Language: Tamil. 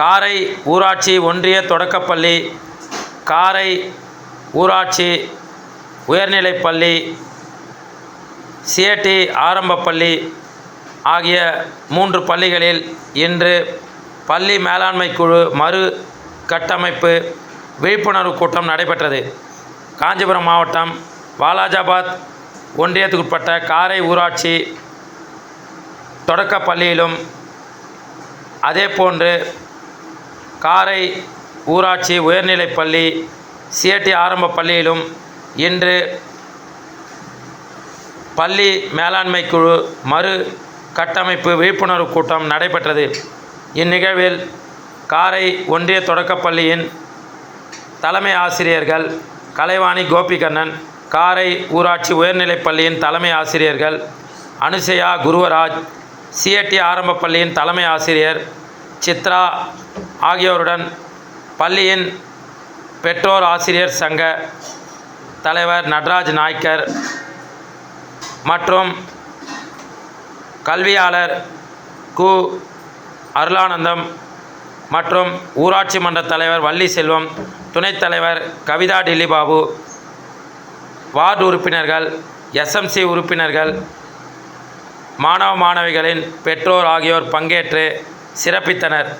காரை ஊராட்சி ஒன்றிய தொடக்கப்பள்ளி காரை ஊராட்சி உயர்நிலைப்பள்ளி சிஏடி ஆரம்பப்பள்ளி ஆகிய மூன்று பள்ளிகளில் இன்று பள்ளி மேலாண்மை குழு மறு கட்டமைப்பு விழிப்புணர்வு கூட்டம் நடைபெற்றது. காஞ்சிபுரம் மாவட்டம் வாலாஜாபாத் ஒன்றியத்துக்குட்பட்ட காரை ஊராட்சி தொடக்கப்பள்ளியிலும் அதேபோன்று காரை ஊராட்சி உயர்நிலைப் பள்ளி சிஏடி ஆரம்ப பள்ளியிலும் இன்று பள்ளி மேலாண்மை குழு மறு கட்டமைப்பு விழிப்புணர்வு கூட்டம் நடைபெற்றது. இந்நிகழ்வில் காரை ஒன்றிய தொடக்கப்பள்ளியின் தலைமை ஆசிரியர்கள் கலைவாணி கோபிகண்ணன் காரை ஊராட்சி உயர்நிலைப் பள்ளியின் தலைமை ஆசிரியர்கள் அனுசயா குருவராஜ் சிஏடி ஆரம்ப பள்ளியின் தலைமை ஆசிரியர் சித்ரா ஆகியோருடன் பள்ளியின் பெற்றோர் ஆசிரியர் சங்க தலைவர் நட்ராஜ் நாய்க்கர் மற்றும் கல்வியாளர் கு. அருளானந்தம் மற்றும் ஊராட்சி மன்ற தலைவர் வள்ளி செல்வம் துணைத் தலைவர் கவிதா டில்லிபாபு வார்டு உறுப்பினர்கள் எஸ்எம்சி உறுப்பினர்கள் மாணவ மாணவிகளின் பெற்றோர் ஆகியோர் பங்கேற்று சிறப்பித்தனர்.